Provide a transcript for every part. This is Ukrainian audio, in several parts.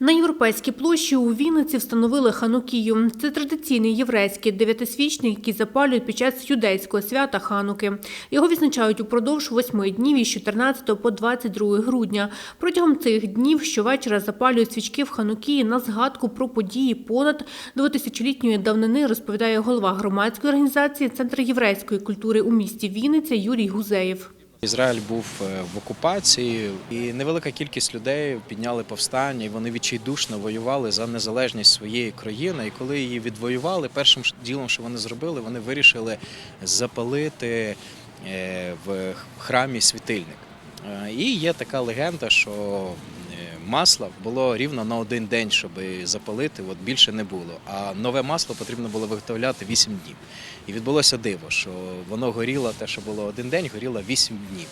На європейській площі у Вінниці встановили ханукію. Це традиційний єврейський дев'ятисвічник, який запалюють під час юдейського свята Хануки. Його відзначають упродовж восьми днів із 14 по 22 грудня. Протягом цих днів щовечора запалюють свічки в ханукії на згадку про події понад двотисячолітньої давнини, розповідає голова громадської організації Центр єврейської культури у місті Вінниця Юрій Гузеєв. Ізраїль був е, в окупації, і невелика кількість людей підняли повстання, і вони відчайдушно воювали за незалежність своєї країни. І коли її відвоювали, першим ділом, що вони зробили, вони вирішили запалити е, в храмі світильник. Е, І є така легенда, що масла було рівно на один день, щоб запалити, от більше не було. А нове масло потрібно було виготовляти 8 днів. І відбулося диво, що воно горіло те, що було один день, горіло 8 днів.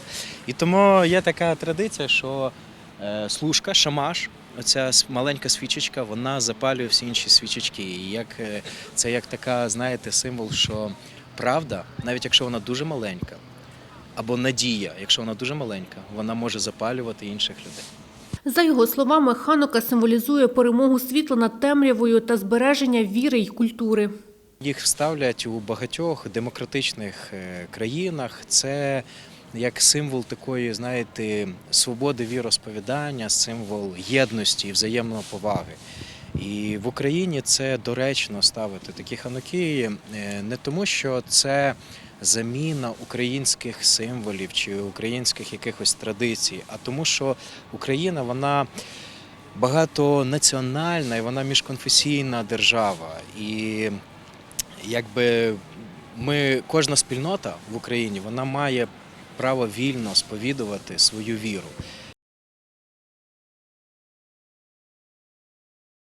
І тому є така традиція, що е, служка, шамаш, оця маленька свічечка, вона запалює всі інші свічечки. І як, е, це як така, знаєте, символ, що правда, навіть якщо вона дуже маленька, або надія, якщо вона дуже маленька, вона може запалювати інших людей. За його словами, ханука символізує перемогу світла над темрявою та збереження віри й культури. Їх ставлять у багатьох демократичних е, країнах. Це як символ такої, знаєте, свободи віросповідання, символ єдності і взаємної поваги. І в Україні це доречно ставити такі ханукії е, не тому, що це заміна українських символів чи українських якихось традицій, а тому, що Україна вона багатонаціональна і вона міжконфесійна держава. І якби ми, кожна спільнота в Україні вона має право вільно сповідувати свою віру.